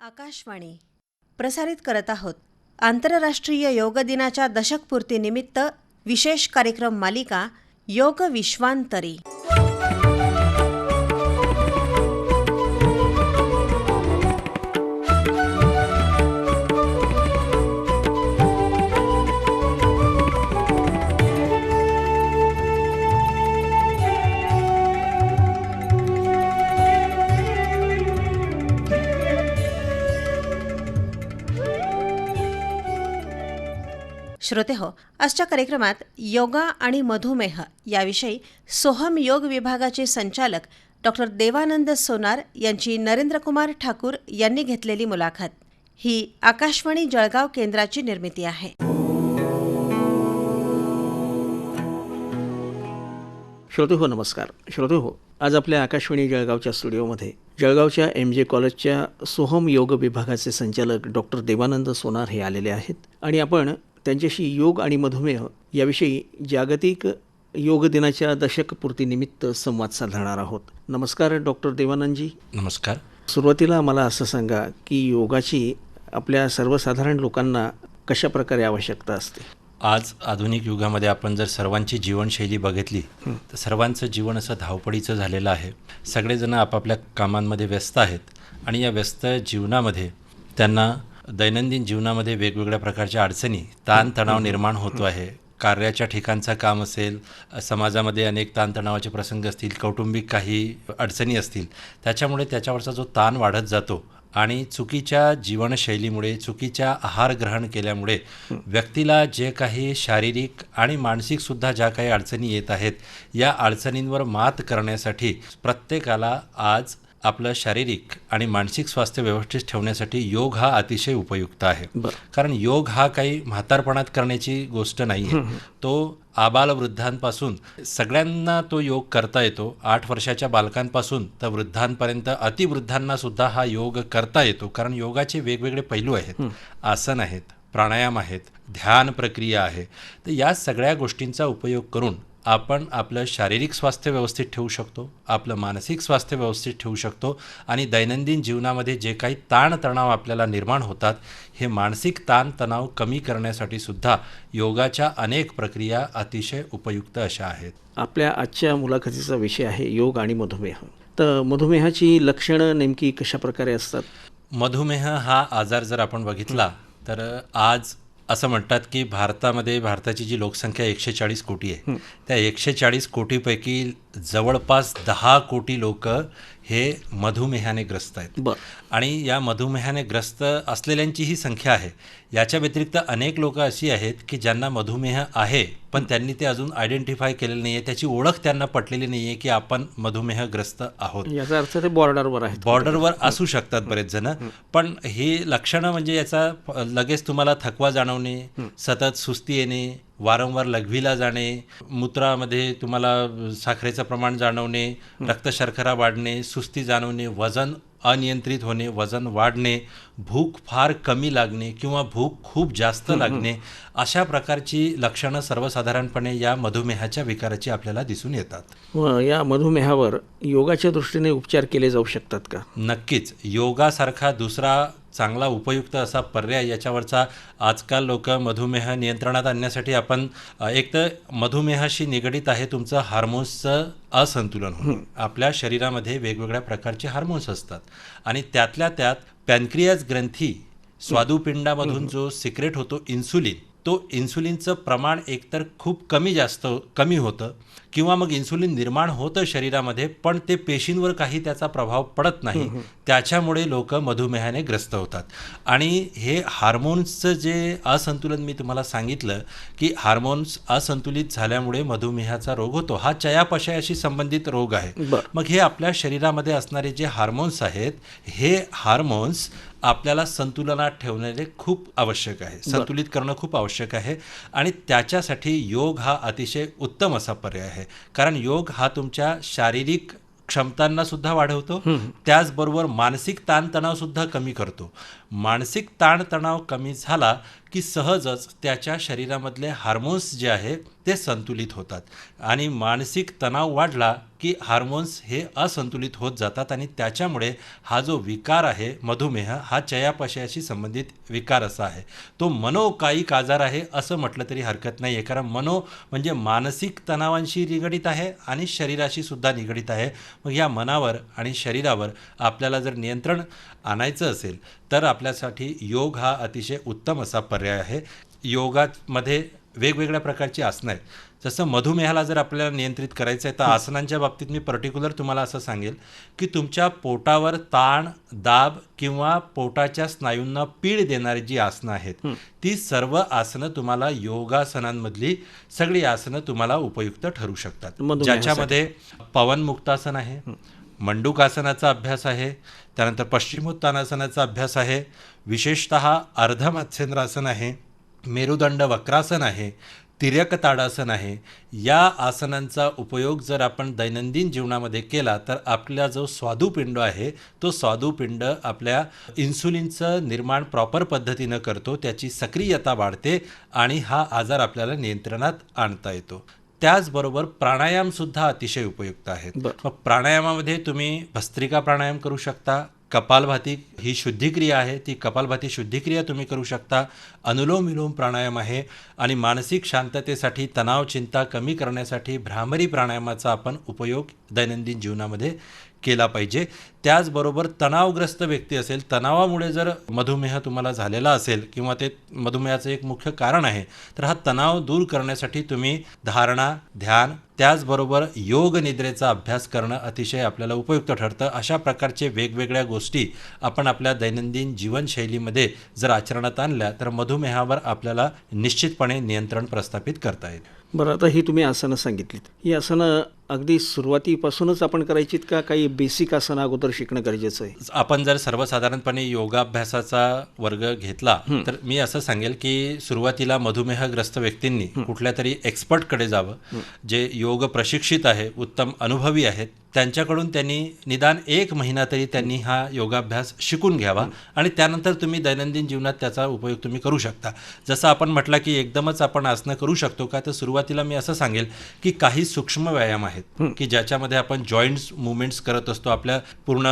आकाशवाणी प्रसारित करत आहोत आंतरराष्ट्रीय योग दिनाच्या दशकपूर्तीनिमित्त विशेष कार्यक्रम मालिका योग विश्वांतरी. श्रोते हो आजच्या कार्यक्रमात योगा आणि मधुमेह याविषयी सोहम योग विभागाचे संचालक डॉक्टर देवानंद सोनार यांची नरेंद्रकुमार ठाकूर यांनी घेतलेली मुलाखत. ही आकाशवाणी जळगाव केंद्राची निर्मिती आहे. श्रोते हो नमस्कार. श्रोते हो आज आपल्या आकाशवाणी जळगावच्या स्टुडिओमध्ये जळगावच्या एम जे कॉलेजच्या सोहम योग विभागाचे संचालक डॉक्टर देवानंद सोनार हे आलेले आहेत आणि आपण त्यांच्याशी योग आणि मधुमेह याविषयी जागतिक योग दिनाच्या दशकपूर्तीनिमित्त संवाद साधणार आहोत. नमस्कार डॉक्टर देवानंदजी. नमस्कार. सुरुवातीला मला असं सांगा की योगाची आपल्या सर्वसाधारण लोकांना कशा प्रकारे आवश्यकता असते? आज आधुनिक युगामध्ये आपण जर सर्वांची जीवनशैली बघितली तर सर्वांचं जीवन असं धावपळीचं झालेलं आहे. सगळेजण आपापल्या कामांमध्ये व्यस्त आहेत आणि या व्यस्त जीवनामध्ये त्यांना दैनंदिन जीवनामध्ये वेगवेगळ्या प्रकारच्या अडचणी ताणतणाव निर्माण होतो आहे. कार्याच्या ठिकाणचं काम असेल समाजामध्ये अनेक ताणतणावाचे प्रसंग असतील कौटुंबिक काही अडचणी असतील त्याच्यामुळे त्याच्यावरचा जो ताण वाढत जातो आणि चुकीच्या जीवनशैलीमुळे चुकीच्या आहार ग्रहण केल्यामुळे व्यक्तीला जे काही शारीरिक आणि मानसिकसुद्धा ज्या काही अडचणी येत आहेत या अडचणींवर मात करण्यासाठी प्रत्येकाला आज आपलं शारीरिक आणि मानसिक स्वास्थ्य व्यवस्थित ठेवण्यासाठी योग हा अतिशय उपयुक्त आहे. कारण योग हा काही म्हातारपणात करण्याची गोष्ट नाही आहे तो आबाल वृद्धांपासून सगळ्यांना तो योग करता येतो. आठ वर्षाच्या बालकांपासून तर वृद्धांपर्यंत अतिवृद्धांना सुद्धा हा योग करता येतो. कारण योगाचे वेगवेगळे पैलू आहेत. आसन आहेत प्राणायाम आहेत ध्यान प्रक्रिया आहे. तर या सगळ्या गोष्टींचा उपयोग करून आपण आपलं शारीरिक स्वास्थ्य व्यवस्थित ठेवू शकतो आपलं मानसिक स्वास्थ्य व्यवस्थित ठेवू शकतो आणि दैनंदिन जीवनामध्ये जे काही ताणतणाव आपल्याला निर्माण होतात हे मानसिक ताणतणाव कमी करण्यासाठी सुद्धा योगाच्या अनेक प्रक्रिया अतिशय उपयुक्त अशा आहेत. आपल्या आजच्या मुलाखतीचा विषय आहे योग आणि मधुमेह. तर मधुमेहाची लक्षणं नेमकी कशा प्रकारे असतात? मधुमेह हा आजार जर आपण बघितला तर आज असं म्हणतात की भारतामध्ये भारताची जी लोकसंख्या एकशे चाळीस कोटी आहे. त्या एकशे चाळीस कोटीपैकी जवळपास दहा कोटी लोक हे मधुमेहाने ग्रस्त आहेत आणि या मधुमेहाने ग्रस्त असलेल्यांची ही संख्या आहे. याच्या व्यतिरिक्त अनेक लोक अशी आहेत की ज्यांना मधुमेह आहे पण त्यांनी ते अजून आयडेंटिफाय केलेलं नाही आहे त्याची ओळख त्यांना पटलेली नाही आहे की आपण मधुमेहग्रस्त आहोत. याचा अर्थ ते बॉर्डरवर आहेत. बॉर्डरवर असू शकतात बरेच जण पण ही लक्षणं म्हणजे याचा लगेच तुम्हाला थकवा जाणवणे सतत सुस्ती येणे वारंवार लघवीला जाणे मूत्रामध्ये तुम्हाला साखरेचं प्रमाण जाणवणे रक्तशर्करा वाढणे सुस्ती जाणवणे वजन अनियंत्रित होणे वजन वाढणे भूक फार कमी लागणे किंवा भूक खूप जास्त लागणे अशा प्रकारची लक्षणं सर्वसाधारणपणे या मधुमेहाच्या विकाराची आपल्याला दिसून येतात. व या मधुमेहावर योगाच्या दृष्टीने उपचार केले जाऊ शकतात का? नक्कीच. योगासारखा दुसरा चांगला उपयुक्त असा पर्याय याच्यावरचा आजकाल लोक मधुमेह नियंत्रणात आणण्यासाठी आपण एक तर मधुमेहाशी निगडीत आहे तुमचं हार्मोन्सचं असंतुलन होणं आपल्या शरीरामध्ये वेगवेगळ्या प्रकारचे हार्मोन्स असतात. आणि त्यातल्या त्यात पॅनक्रियाज ग्रंथी स्वादुपिंडामधून जो सिक्रेट होतो इन्सुलिन तो इन्सुलिनचं प्रमाण एकतर खूप कमी जास्त कमी होतं किंवा मग इन्सुलिन निर्माण होतं शरीरामध्ये पण ते पेशींवर काही त्याचा प्रभाव पडत नाही. त्याच्यामुळे लोक मधुमेहाने ग्रस्त होतात. आणि हे हार्मोन्सचं जे असंतुलन मी तुम्हाला सांगितलं की हार्मोन्स असंतुलित झाल्यामुळे मधुमेहाचा रोग होतो. हा चयापचयाशी संबंधित रोग आहे. मग हे आपल्या शरीरामध्ये असणारे जे हार्मोन्स आहेत हे हार्मोन्स आपल्याला संतुलनात ठेवणे खूप आवश्यक आहे. संतुलित करणं खूप आवश्यक आहे. आणि त्याच्यासाठी योग हा अतिशय उत्तम असा पर्याय आहे. कारण योग हा तुमच्या शारीरिक क्षमतांना सुद्धा वाढवतो. त्याचबरोबर मानसिक ताणतणाव सुद्धा कमी करतो. मानसिक ताणतणाव कमी झाला की सहजच त्याच्या शरीरामधले हार्मोन्स जे आहे ते संतुलित होतात. आणि मानसिक तणाव वाढला की हार्मोन्स हे असंतुलित होत जातात आणि त्याच्यामुळे हा जो विकार आहे मधुमेह हा चयापचयाशी संबंधित विकार असा आहे. तो मनोकायिक आजार आहे असं म्हटलं तरी हरकत नाही आहे कारण मनो म्हणजे मानसिक तणावांशी निगडित आहे आणि शरीराशी सुद्धा निगडित आहे. मग या मनावर आणि शरीरावर आपल्याला जर नियंत्रण आणायचं असेल तर आपल्यासाठी योग हा अतिशय उत्तम असा पर्याय आहे. योगामध्ये वेगवेगळ्या प्रकारची आसनं आहेत. जसं मधुमेहाला जर आपल्याला नियंत्रित करायचं आहे तर आसनांच्या बाबतीत मी पर्टिक्युलर तुम्हाला असं सांगेल की तुमच्या पोटावर ताण दाब किंवा पोटाच्या स्नायूंना पीड देणारी जी आसनं आहेत ती सर्व आसनं तुम्हाला योगासनांमधली सगळी आसनं तुम्हाला उपयुक्त ठरू शकतात. ज्याच्यामध्ये पवन मुक्तासन आहे मंडूकासनाचा अभ्यास आहे त्यानंतर पश्चिमोत्तानासनाचा अभ्यास आहे विशेषत अर्धमत्स्येंद्रासन आहे मेरुदंड वक्रासन आहे तिर्यक ताडासन आहे. या आसनांचा उपयोग जर आपण दैनंदिन जीवनामध्ये केला तर आपला जो स्वादुपिंड आहे तो स्वादुपिंड आपल्या इन्सुलिनचं निर्माण प्रॉपर पद्धतीनं करतो त्याची सक्रियता वाढते आणि हा आजार आपल्याला नियंत्रणात आणता येतो. त्याचबरोबर प्राणायामसुद्धा अतिशय उपयुक्त आहेत. मग प्राणायामामध्ये तुम्ही भस्त्रिका प्राणायाम करू शकता कपालभाती ही शुद्धिक्रिया आहे. ती कपालभाती शुद्धिक्रिया तुम्ही करू शकता. अनुलोम विलोम प्राणायाम आहे. आणि मानसिक शांततेसाठी तणाव चिंता कमी करण्यासाठी भ्रामरी प्राणायामाचा आपण उपयोग दैनंदिन जीवनामध्ये केला पाहिजे. त्याचबरोबर तणावग्रस्त व्यक्ती असेल तणावामुळे जर मधुमेह तुम्हाला झालेला असेल किंवा ते मधुमेहाचं एक मुख्य कारण आहे तर हा तणाव दूर करण्यासाठी तुम्ही धारणा ध्यान त्याचबरोबर योग निद्रेचा अभ्यास करणं अतिशय आपल्याला उपयुक्त ठरतं. अशा प्रकारचे वेगवेगळ्या गोष्टी आपण आपल्या दैनंदिन जीवनशैलीमध्ये जर आचरणात आणल्या तर मधुमेहावर आपल्याला निश्चितपणे नियंत्रण प्रस्थापित करता येईल. बरं आता ही तुम्ही आसनं सांगितलीत. ही आसनं अगदी सुरुवातीपासूनच आपण करायचीत का? काही बेसिक आसनं अगोदर शिकणं गरजेचं आहे. आपण जर सर्वसाधारणपणे योगाभ्यासाचा वर्ग घेतला तर मी असं सांगेल की सुरुवातीला मधुमेहग्रस्त व्यक्तींनी कुठल्या तरी एक्सपर्टकडे जावं जे योग प्रशिक्षित आहे उत्तम अनुभवी आहेत त्यांच्याकडून त्यांनी निदान एक महिना तरी त्यांनी हा योगाभ्यास शिकून घ्यावा आणि त्यानंतर तुम्ही दैनंदिन जीवनात त्याचा उपयोग तुम्ही करू शकता. जसं आपण म्हटलं की एकदमच आपण आसनं करू शकतो का? तर सुरुवातीला मी असं सांगेल की काही सूक्ष्म व्यायाम आहेत. की ज्याच्यामध्ये आपण जॉईंट्स मुवमेंट्स करत असतो. आपल्या पूर्ण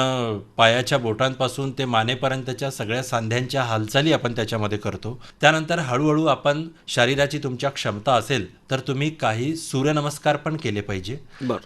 पायाच्या बोटांपासून ते मानेपर्यंतच्या सगळ्या सांध्यांच्या हालचाली आपण त्याच्यामध्ये करतो. त्यानंतर हळूहळू आपण शरीराची तुमच्या क्षमता असेल तर तुम्ही काही सूर्यनमस्कार पण केले पाहिजे.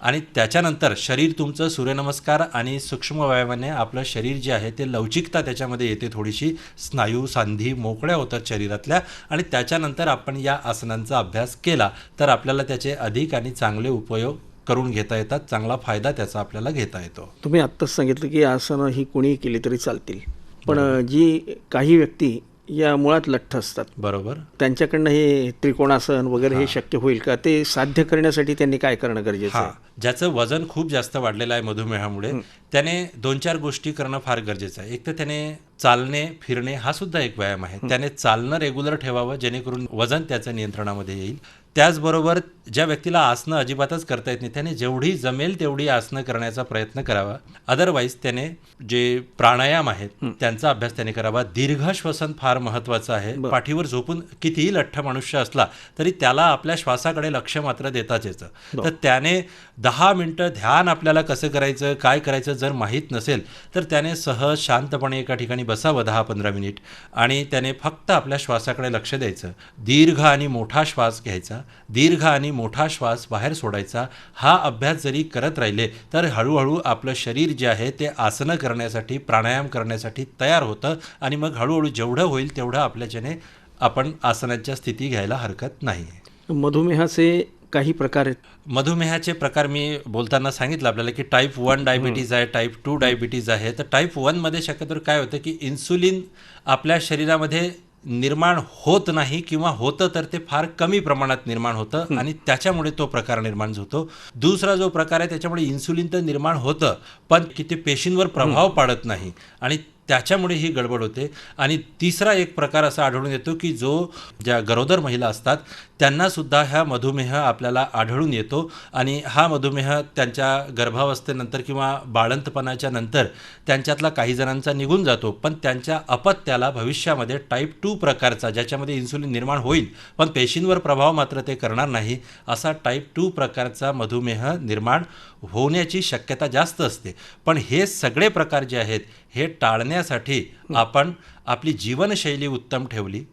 आणि त्याच्यानंतर शरीर तुमचं सूर्यनमस्कार आणि सूक्ष्म व्यायामाने आपलं शरीर जे आहे ते लवचिकता त्याच्यामध्ये येते थोडीशी. स्नायू सांधी मोकळ्या होतात शरीरातल्या आणि त्याच्यानंतर आपण या आसनांचा अभ्यास केला तर आपल्याला त्याचे अधिक आणि चांगले उपयोग करून घेता येतात चांगला फायदा त्याचा आपल्याला घेता येतो. तुम्ही आत्ताच सांगितलं की आसनं ही कोणीही केली तरी चालतील. पण जी काही व्यक्ती या मुळात लठ्ठ असतात बरोबर. त्यांच्याकडनं हे त्रिकोणासन वगैरे हे शक्य होईल का? ते साध्य करण्यासाठी त्यांनी काय करणं गरजेचं हा. ज्याचं वजन खूप जास्त वाढलेलं आहे मधुमेहामुळे त्याने दोन चार गोष्टी करणं फार गरजेचं आहे. एक तर त्याने चालणे फिरणे हा सुद्धा एक व्यायाम आहे. त्याने चालणं रेग्युलर ठेवावं जेणेकरून वजन त्याचं नियंत्रणामध्ये येईल. त्याचबरोबर ज्या व्यक्तीला आसनं अजिबातच करता येत नाही त्याने जेवढी जमेल तेवढी आसनं करण्याचा प्रयत्न करावा. अदरवाईज त्याने जे प्राणायाम आहेत त्यांचा अभ्यास त्याने करावा. दीर्घ श्वसन फार महत्त्वाचं आहे. पाठीवर झोपून कितीही लठ्ठ मनुष्य असला तरी त्याला आपल्या श्वासाकडे लक्ष मात्र देताच येतं. तर त्याने दहा मिनटं ध्यान आपल्याला कसं करायचं काय करायचं जर माहीत नसेल तर त्याने सहज शांतपणे एका ठिकाणी बसावं दहा पंधरा मिनिट. आणि त्याने फक्त आपल्या श्वासाकडे लक्ष द्यायचं. दीर्घ आणि मोठा श्वास घ्यायचा. दीर्घ आणि मोठा श्वास बाहेर सोडायचा. हा अभ्यास जरी करत राहिले तर हळूहळू आपलं शरीर जे आहे ते आसनं करण्यासाठी प्राणायाम करण्यासाठी तयार होतं आणि मग हळूहळू जेवढं होईल तेवढं आपल्याच्याने आपण आसनांच्या स्थिती घ्यायला हरकत नाही मधुमेहाचे काही प्रकार आहेत? मधुमेहाचे प्रकार मी बोलताना सांगितलं आपल्याला की टाईप वन डायबिटीज आहे टाईप टू डायबिटीज आहे. तर टाईप वनमध्ये शक्यतो काय होतं की इन्सुलिन आपल्या शरीरामध्ये निर्माण होत नाही किंवा होतं तर ते फार कमी प्रमाणात निर्माण होतं आणि त्याच्यामुळे तो प्रकार निर्माण होतो. दुसरा जो प्रकार आहे त्याच्यामुळे इन्सुलिन तर निर्माण होतं पण की ते पेशींवर प्रभाव पाडत नाही. आणि त्याच्यामुळे ही गडबड होते. आणि तिसरा एक प्रकार असा आढळून येतो की जो ज्या गरोदर महिला असतात त्यांनासुद्धा ह्या मधुमेह आपल्याला आढळून येतो आणि हा मधुमेह त्यांच्या गर्भावस्थेनंतर किंवा बाळंतपणाच्या नंतर त्यांच्यातला काही जणांचा निघून जातो पण त्यांच्या अपत्याला भविष्यामध्ये टाईप टू प्रकारचा ज्याच्यामध्ये इन्सुलिन निर्माण होईल पण पेशींवर प्रभाव मात्र ते करणार नाही असा टाईप टू प्रकारचा मधुमेह निर्माण होण्याची शक्यता जास्त असते. पण हे सगळे प्रकार जे आहेत हे टाळण्यासाठी आपण आपली जीवनशैली उत्तम ठेवली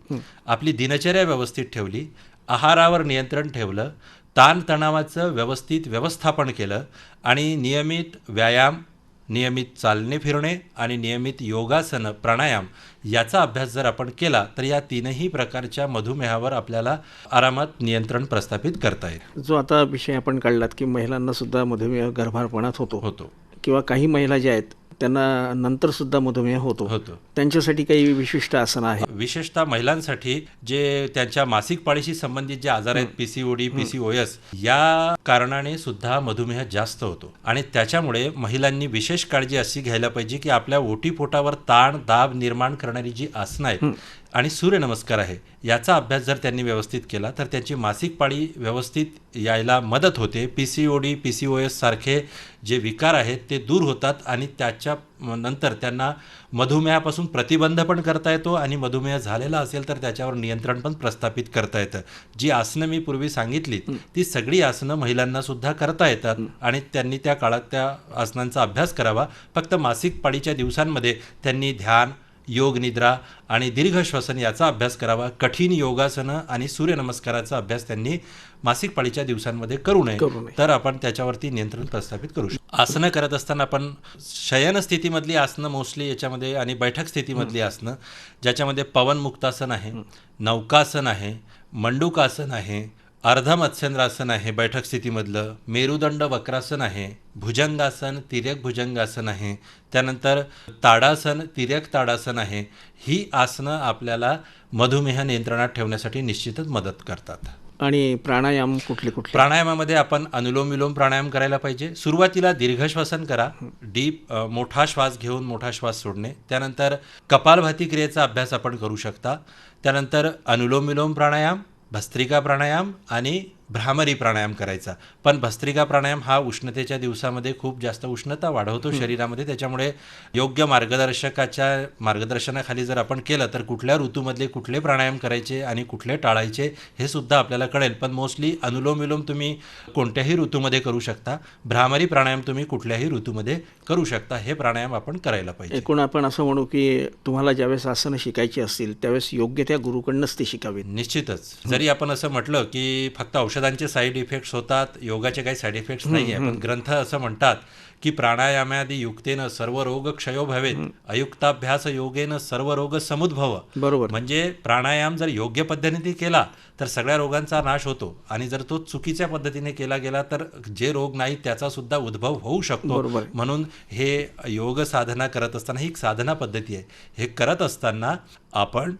आपली दिनचर्या व्यवस्थित ठेवली आहारावर नियंत्रण ठेवलं ताणतणावाचं व्यवस्थित व्यवस्थापन केलं आणि नियमित व्यायाम नियमित चालणे फिरणे आणि नियमित योगासनं प्राणायाम याचा अभ्यास जर आपण केला तर या तीनही प्रकारच्या मधुमेहावर आपल्याला आरामात नियंत्रण प्रस्थापित करता येईल. जो आता विषय आपण काढलात की महिलांना सुद्धा मधुमेह गर्भारपणात होतो. होतो. किंवा काही महिला ज्या आहेत त्यांना नंतर सुद्धा मधुमेह होतो. होतो. त्यांच्यासाठी काही विशिष्ट आसनं आहे. विशेषतः महिलांसाठी जे त्यांच्या मासिक पाळीशी संबंधित जे आजार आहेत पीसीओडी पीसीओएस या कारणाने सुद्धा मधुमेह जास्त होतो. आणि त्याच्यामुळे महिलांनी विशेष काळजी अशी घ्यायला पाहिजे की आपल्या ओटीपोटावर ताण दाब निर्माण करणारी जी आसनं आहेत आणि सूर्यनमस्कार आहे. याचा अभ्यास जर त्यांनी व्यवस्थित केला तर त्यांची मासिक पाळी व्यवस्थित यायला मदत होते. P C O D P C O S सारखे जे विकार आहेत ते दूर होतात आणि त्याच्या नंतर त्यांना मधुमेहापासून प्रतिबंध पण करता येतो आणि मधुमेह झालेला असेल तर त्याच्यावर नियंत्रण पण प्रस्थापित करता येतं. जी आसनं मी पूर्वी सांगितली ती सगळी आसनं महिलांना सुद्धा करता येतात आणि त्यांनी त्या काळात त्या आसनांचा अभ्यास करावा. फक्त मासिक पाळीच्या दिवसांमध्ये त्यांनी ध्यान योग निद्रा आणि दीर्घ श्वसन याचा अभ्यास करावा. कठीण योगासनं आणि सूर्यनमस्काराचा अभ्यास त्यांनी मासिक पाळीच्या दिवसांमध्ये करू नये. तर आपण त्याच्यावरती नियंत्रण प्रस्थापित करू शकतो. आसनं करत असताना आपण शयन स्थितीमधली आसनं मोस्टली याच्यामध्ये आणि बैठक स्थितीमधली आसनं ज्याच्यामध्ये पवन मुक्तासन आहे नौकासन आहे मंडूकासन आहे अर्ध मत्स्यंद्रासन आहे बैठक स्थितीमधलं. मेरुदंड वक्रासन आहे भुजंगासन तिर्यक भुजंगासन आहे. त्यानंतर ताडासन तिर्यक ताडासन आहे. ही आसनं आपल्याला मधुमेह नियंत्रणात ठेवण्यासाठी निश्चितच मदत करतात. आणि प्राणायाम कुठले कुठले? प्राणायामामध्ये आपण अनुलोम विलोम प्राणायाम करायला पाहिजे. सुरुवातीला दीर्घ श्वसन करा. डीप मोठा श्वास घेऊन मोठा श्वास सोडणे. त्यानंतर कपालभाती क्रियेचा अभ्यास आपण करू शकता. त्यानंतर अनुलोम विलोम प्राणायाम. भस्त्रिका प्राणायाम आणि भ्रामरी प्राणायाम करायचा. पण भस्त्रिका प्राणायाम हा उष्णतेच्या दिवसामध्ये खूप जास्त उष्णता वाढवतो शरीरामध्ये. त्याच्यामुळे योग्य मार्गदर्शकाच्या मार्गदर्शनाखाली जर आपण केलं तर कुठल्या ऋतूमधले कुठले प्राणायाम करायचे आणि कुठले टाळायचे हे सुद्धा आपल्याला कळेल. पण मोस्टली अनुलोम विलोम तुम्ही कोणत्याही ऋतूमध्ये करू शकता. भ्रामरी प्राणायाम तुम्ही कुठल्याही ऋतूमध्ये करू शकता. हे प्राणायाम आपण करायला पाहिजे. एकूण आपण असं म्हणू की तुम्हाला ज्यावेळेस आसनं शिकायची असतील त्यावेळेस योग्य त्या गुरुकडनंच ते शिकावे निश्चितच. जरी आपण असं म्हटलं की फक्त औषधांचे साईड इफेक्ट्स होतात योगाचे काही साईड इफेक्ट्स नाही आहे पण ग्रंथ असं म्हणतात की प्राणायामादी युक्तेनं सर्व रोग क्षयो भवेत अयुक्ताभ्यास योगेनं सर्व रोग समुद्भव बरोबर. म्हणजे प्राणायाम जर योग्य पद्धतीने केला तर सगळ्या रोगांचा नाश होतो. आणि जर तो चुकीच्या पद्धतीने केला गेला तर जे रोग नाही त्याचा सुद्धा उद्भव होऊ शकतो. म्हणून हे योग साधना करत असताना ही एक साधना पद्धती आहे. हे करत असताना आपण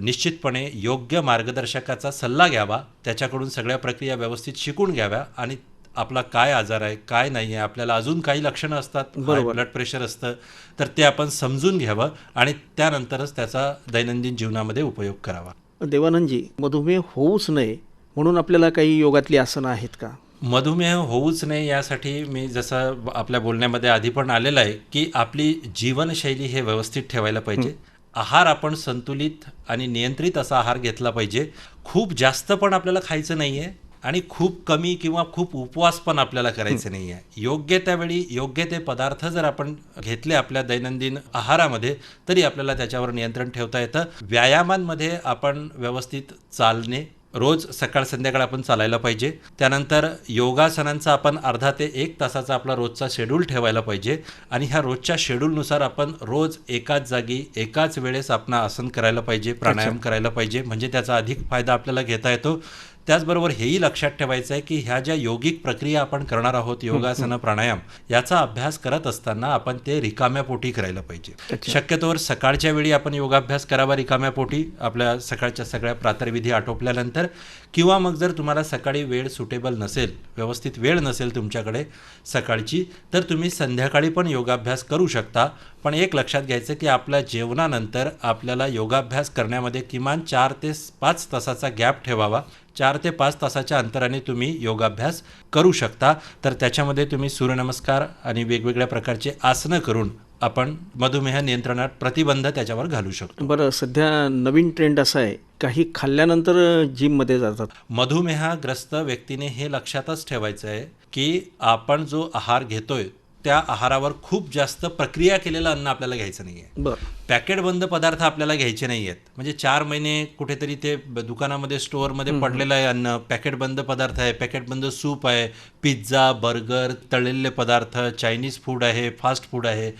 निश्चितपणे योग्य मार्गदर्शकाचा सल्ला घ्यावा त्याच्याकडून सगळ्या प्रक्रिया व्यवस्थित शिकून घ्याव्या आणि आपला काय आजार आहे काय नाही आहे आपल्याला अजून काही लक्षणं असतात ब्लड प्रेशर असतं तर ते आपण समजून घ्यावं आणि त्यानंतरच त्याचा दैनंदिन जीवनामध्ये उपयोग करावा. देवानंदजी मधुमेह होऊच नये म्हणून आपल्याला काही योगातली आसनं आहेत का? मधुमेह होऊच नये यासाठी मी जसं आपल्या बोलण्यामध्ये आधी पण आलेलं आहे की आपली जीवनशैली हे व्यवस्थित ठेवायला पाहिजे. आहार आपण संतुलित आणि नियंत्रित असा आहार घेतला पाहिजे. खूप जास्त पण आपल्याला खायचं नाही आहे आणि खूप कमी किंवा खूप उपवास पण आपल्याला करायचे नाही आहे योग्य त्यावेळी योग्य ते पदार्थ जर आपण घेतले आपल्या दैनंदिन आहारामध्ये तरी आपल्याला त्याच्यावर नियंत्रण ठेवता येतं. व्यायामांमध्ये आपण व्यवस्थित चालणे रोज सकाळ संध्याकाळ आपण चालायला पाहिजे. त्यानंतर योगासनांचा आपण अर्धा ते एक तासाचा आपला रोजचा शेड्यूल ठेवायला पाहिजे. आणि ह्या रोजच्या शेड्यूलनुसार आपण रोज एकाच जागी एकाच वेळेस आपण आसन करायला पाहिजे प्राणायाम करायला पाहिजे. म्हणजे त्याचा अधिक फायदा आपल्याला घेता येतो. त्याचबरोबर हेही लक्षात ठेवायचं आहे की ह्या ज्या योगिक प्रक्रिया आपण करणार आहोत योगासनं प्राणायाम याचा अभ्यास करत असताना आपण ते रिकाम्या पोटी करायला पाहिजे. शक्यतोवर सकाळच्या वेळी आपण योगाभ्यास करावा रिकाम्या पोटी आपल्या सकाळच्या सगळ्या प्रातर्विधी आटोपल्यानंतर किंवा मग जर तुम्हाला सकाळी वेळ सुटेबल नसेल व्यवस्थित वेळ नसेल तुमच्याकडे सकाळची तर तुम्ही संध्याकाळी पण योगाभ्यास करू शकता. पण एक लक्षात घ्यायचं की आपल्या जेवणानंतर आपल्याला योगाभ्यास करण्यामध्ये किमान चार ते पाच तासाचा गॅप ठेवावा. चार ते पाच तासाच्या अंतराने तुम्ही योगाभ्यास करू शकता. तर त्याच्यामध्ये तुम्ही सूर्यनमस्कार आणि वेगवेगळ्या प्रकारचे आसनं करून आपण मधुमेह नियंत्रणात प्रतिबंध त्याच्यावर घालू शकतो. बरं सध्या नवीन ट्रेंड असा आहे काही खाल्ल्यानंतर जिममध्ये जातात. मधुमेहाग्रस्त व्यक्तीने हे लक्षातच ठेवायचं आहे की आपण जो आहार घेतोय त्या आहारावर खूप जास्त प्रक्रिया केलेलं अन्न आपल्याला घ्यायचं नाही आहे बरं पॅकेटबंद पदार्थ आपल्याला घ्यायचे नाही आहेत म्हणजे चार महिने कुठेतरी ते दुकानामध्ये स्टोअरमध्ये पडलेलं आहे अन्न पॅकेटबंद पदार्थ आहे पॅकेटबंद सूप आहे पिझ्झा बर्गर तळलेले पदार्थ चायनीज फूड आहे फास्ट फूड आहे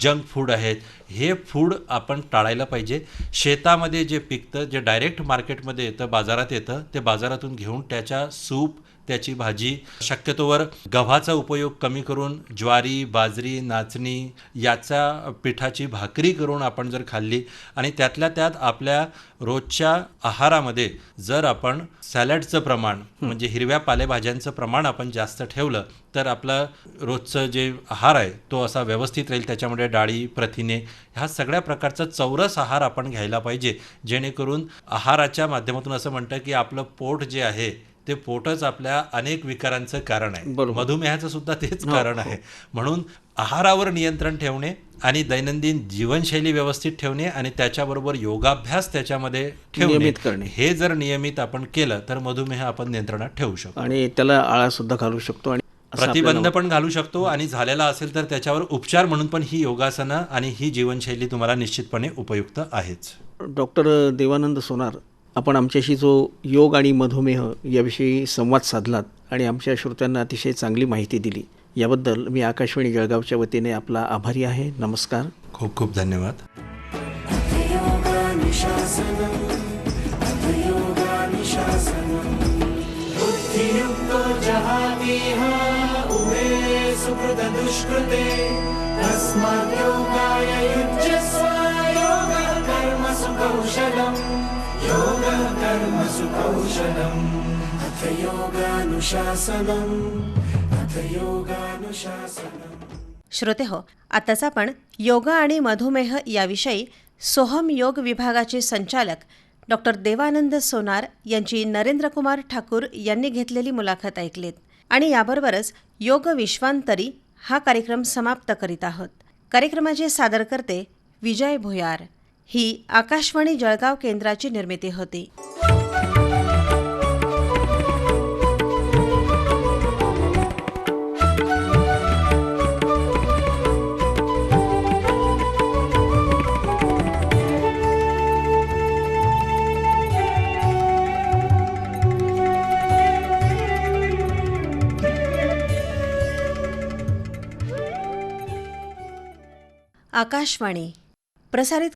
जंक फूड आहेत. हे फूड आपण टाळायला पाहिजे. शेतामध्ये जे पिकतं जे डायरेक्ट मार्केटमध्ये येतं बाजारात येतं ते बाजारातून घेऊन त्याच्या सूप त्याची भाजी. शक्यतोवर गव्हाचा उपयोग कमी करून ज्वारी बाजरी नाचणी याचा पिठाची भाकरी करून आपण जर खाल्ली आणि त्यातल्या त्यात आपल्या रोजच्या आहारामध्ये जर आपण सॅलडचं प्रमाण म्हणजे हिरव्या पालेभाज्यांचं प्रमाण आपण जास्त ठेवलं तर आपलं रोजचं जे आहार आहे तो असा व्यवस्थित राहील. त्याच्यामध्ये डाळी प्रथिने ह्या सगळ्या प्रकारचा चौरस आहार आपण घ्यायला पाहिजे जेणेकरून आहाराच्या माध्यमातून असं म्हणतं की आपलं पोट जे आहे ते पोटच आपल्या अनेक विकारांचं कारण आहे. मधुमेहाचं सुद्धा तेच कारण आहे. म्हणून आहारावर नियंत्रण ठेवणे आणि दैनंदिन जीवनशैली व्यवस्थित ठेवणे आणि त्याच्याबरोबर योगाभ्यास त्याच्यामध्ये ठेवणे नियमित करणे. हे जर नियमित आपण केलं तर मधुमेह आपण नियंत्रणात ठेवू शकतो. आणि त्याला आळा सुद्धा घालू शकतो आणि प्रतिबंध पण घालू शकतो आणि झालेला असेल तर त्याच्यावर उपचार म्हणून पण ही योगासनं आणि ही जीवनशैली तुम्हाला निश्चितपणे उपयुक्त आहेच. डॉक्टर देवानंद सोनार आपण आमच्याशी जो योग आणि मधुमेह याविषयी संवाद साधलात आणि आमच्या श्रोत्यांना अतिशय चांगली माहिती दिली याबद्दल मी आकाशवाणी जळगावच्या वतीने आपला आभारी आहे. नमस्कार. खूप खूप धन्यवाद. तस्मात् योगाय युज्यस्व योगः कर्मसु कौशलम् योगः कर्मसु कौशलम् अथ योगानुशासनम् अथ योगानुशासनम् श्रोते हो आताच आपण योग आणि मधुमेह याविषयी सोहम योग विभागाचे संचालक डॉक्टर देवानंद सोनार यांची नरेंद्रकुमार ठाकूर यांनी घेतलेली मुलाखत ऐकलीत. आणि याबरोबरच योग विश्वांतरी हा कार्यक्रम समाप्त करीत आहोत. कार्यक्रमाचे सादरकर्ते विजय भुयार. ही आकाशवाणी जळगाव केंद्राची निर्मिती होती. आकाशवाणी प्रसारित